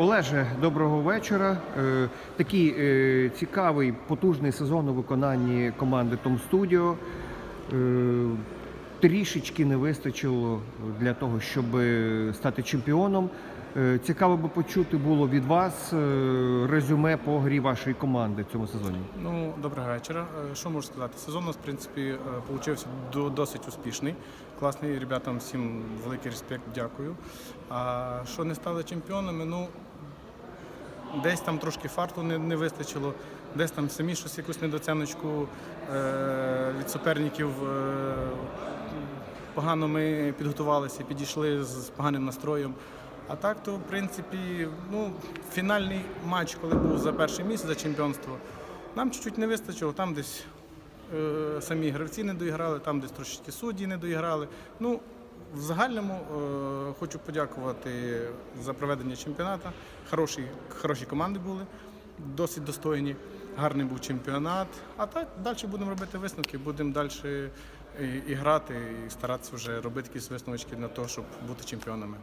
Олеже, доброго вечора. Е, Такий е, цікавий, потужний сезон у виконанні команди Том Студіо. Е, Трішечки не вистачило для того, щоб стати чемпіоном. Цікаво би почути було від вас резюме по грі вашої команди в цьому сезоні. Ну, доброго вечора. Що можу сказати? Сезон у нас, в принципі, вийшов досить успішний. Класний ребятам всім великий респект, дякую. А що не стали чемпіонами, ну десь там трошки фарту не, не вистачило, десь там самі щось якусь недоціночку е, від суперників. Е, погано ми підготувалися, підійшли з поганим настроєм. А так, то в принципі, ну, фінальний матч, коли був за перше місце за чемпіонство, нам чуть-чуть не вистачило, там десь е, самі гравці не доіграли, там десь трошечки судді не доіграли. Ну, в загальному е, хочу подякувати за проведення чемпіонату. Хороші, хороші команди були, досить достойні. Гарний був чемпіонат. А так далі будемо робити висновки, будемо далі і, і грати, і старатися вже робити якісь висновочки на те, щоб бути чемпіонами.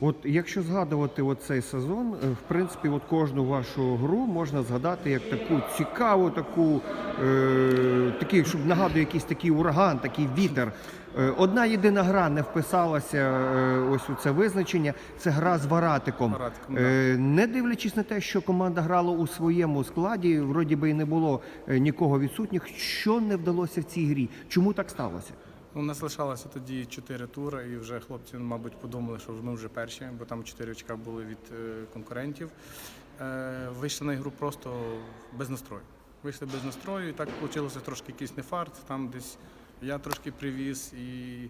От якщо згадувати цей сезон, е, в принципі, от кожну вашу гру можна згадати як таку цікаву, таку е, такий, щоб нагадує якийсь такий ураган, такий вітер. Е, Одна єдина гра не вписалася е, ось у це визначення. Це гра з Варатиком. Варатиком, Е, Не дивлячись на те, що команда грала у своєму складі, вроді би і не було нікого відсутніх. Що не вдалося в цій грі? Чому так сталося? Ну, У нас тоді чотири тури, і вже хлопці, мабуть, подумали, що ми вже перші, бо там чотири очка були від е, конкурентів. Е, Вийшли на ігру просто без настрою. Вийшли без настрою, і так вийшло трошки якийсь нефарт, там десь я трошки привіз, і,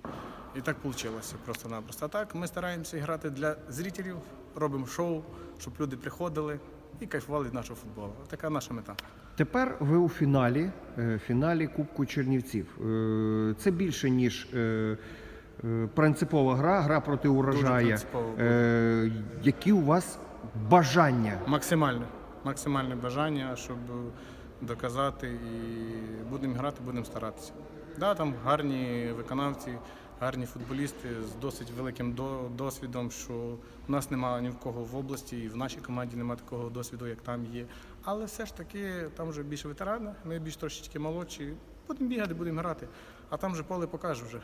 і так вийшло просто-напросто. А так ми стараємося грати для зрителів, робимо шоу, щоб люди приходили і кайфували від нашого футболу. Така наша мета. Тепер ви у фіналі, е, фіналі Кубку Чернівців. Е, Це більше ніж е, принципова гра, гра проти урожая. Е, Які у вас бажання? Максимальне, максимальне бажання, щоб доказати і будемо грати, будемо старатися. Да, там гарні виконавці, гарні футболісти з досить великим до- досвідом, що у нас немає ні в кого в області, і в нашій команді немає такого досвіду, як там є. Але все ж таки там вже більше ветерани, ми більш трошечки молодші. Будемо бігати, будемо грати. А там вже поле покаже вже.